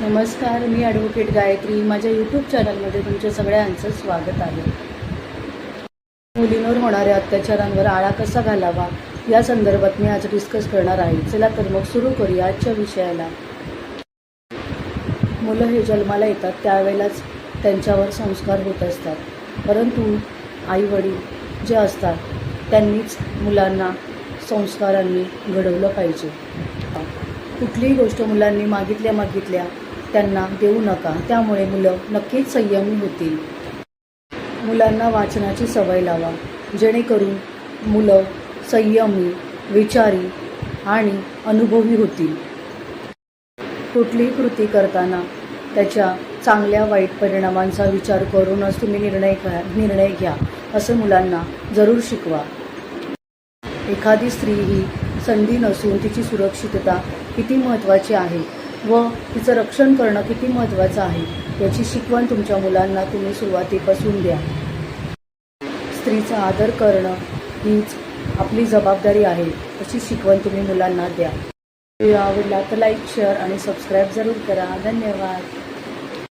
नमस्कार मी ॲडव्होकेट गायत्री. माझ्या यूट्यूब चॅनलमध्ये तुमच्या सगळ्यांचं स्वागत आहे. मुलींवर होणाऱ्या अत्याचारांवर आळा कसा घालावा? या संदर्भात मी आज डिस्कस करणार आहे. चला तर मग सुरू करूया आजच्या विषयाला. मुलं हे जन्माला येतात त्यावेळेलाच त्यांच्यावर संस्कार होत असतात. परंतु आईवडील जे असतात त्यांनीच मुलांना संस्कारांनी घडवलं पाहिजे. कुठलीही गोष्ट मुलांनी मागितल्या मागितल्या त्यांना देऊ नका. त्यामुळे मुलं नक्कीच संयमी होतील. मुलांना वाचनाची सवय लावा. जेणेकरून मुलं संयमी विचारी आणि अनुभवी होतील. कुठलीही कृती करताना त्याच्या चांगल्या वाईट परिणामांचा विचार करूनच तुम्ही निर्णय घ्या निर्णय घ्या असं मुलांना जरूर शिकवा. एखादी स्त्री ही संधी नसून तिची सुरक्षितता किती महत्त्वाची आहे व तिचं रक्षण करणं किती महत्त्वाचं आहे याची शिकवण तुमच्या मुलांना तुम्ही सुरुवातीपासून द्या. स्त्रीचा आदर करणं हीच आपली जबाबदारी आहे अशी शिकवण तुम्ही मुलांना द्या. व्हिडिओ आवडला तर लाईक शेअर आणि सबस्क्राईब जरूर करा. धन्यवाद.